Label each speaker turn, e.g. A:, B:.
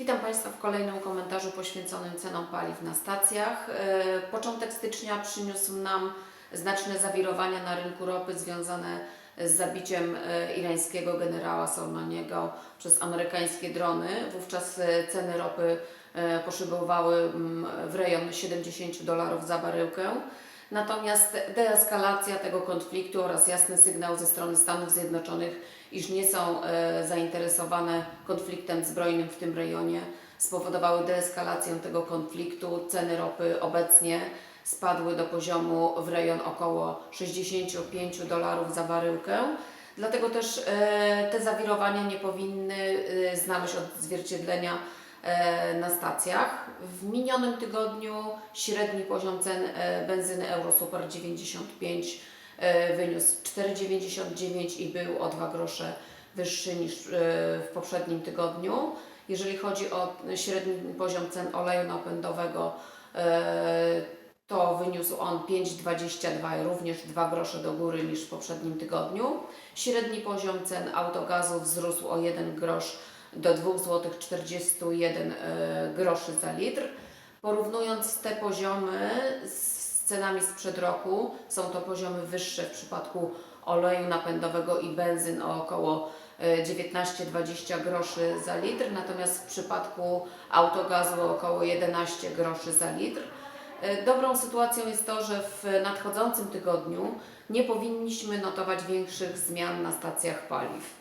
A: Witam Państwa w kolejnym komentarzu poświęconym cenom paliw na stacjach. E, Początek stycznia przyniósł nam znaczne zawirowania na rynku ropy związane z zabiciem e, irańskiego generała Soleimaniego przez amerykańskie drony. Wówczas e, ceny ropy poszybowały mm, w rejon 70 dolarów za baryłkę. Natomiast deeskalacja tego konfliktu oraz jasny sygnał ze strony Stanów Zjednoczonych, iż nie są e, zainteresowane konfliktem zbrojnym w tym rejonie, spowodowały deeskalację tego konfliktu. Ceny ropy obecnie spadły do poziomu w rejon około 65 dolarów za baryłkę. Dlatego też e, te zawirowania nie powinny e, znaleźć odzwierciedlenia na stacjach. W minionym tygodniu średni poziom cen e, benzyny Eurosuper 95 e, wyniósł 4,99 i był o 2 grosze wyższy niż e, w poprzednim tygodniu. Jeżeli chodzi o średni poziom cen oleju napędowego, e, to wyniósł on 5,22 również 2 grosze do góry niż w poprzednim tygodniu. Średni poziom cen autogazu wzrósł o 1 grosz do 2 zł 41 e, groszy za litr. Porównując te poziomy z cenami sprzed roku, są to poziomy wyższe w przypadku oleju napędowego i benzyn o około e, 19-20 groszy za litr, natomiast w przypadku autogazu około 11 groszy za litr. E, Dobrą sytuacją jest to, że w nadchodzącym tygodniu nie powinniśmy notować większych zmian na stacjach paliw.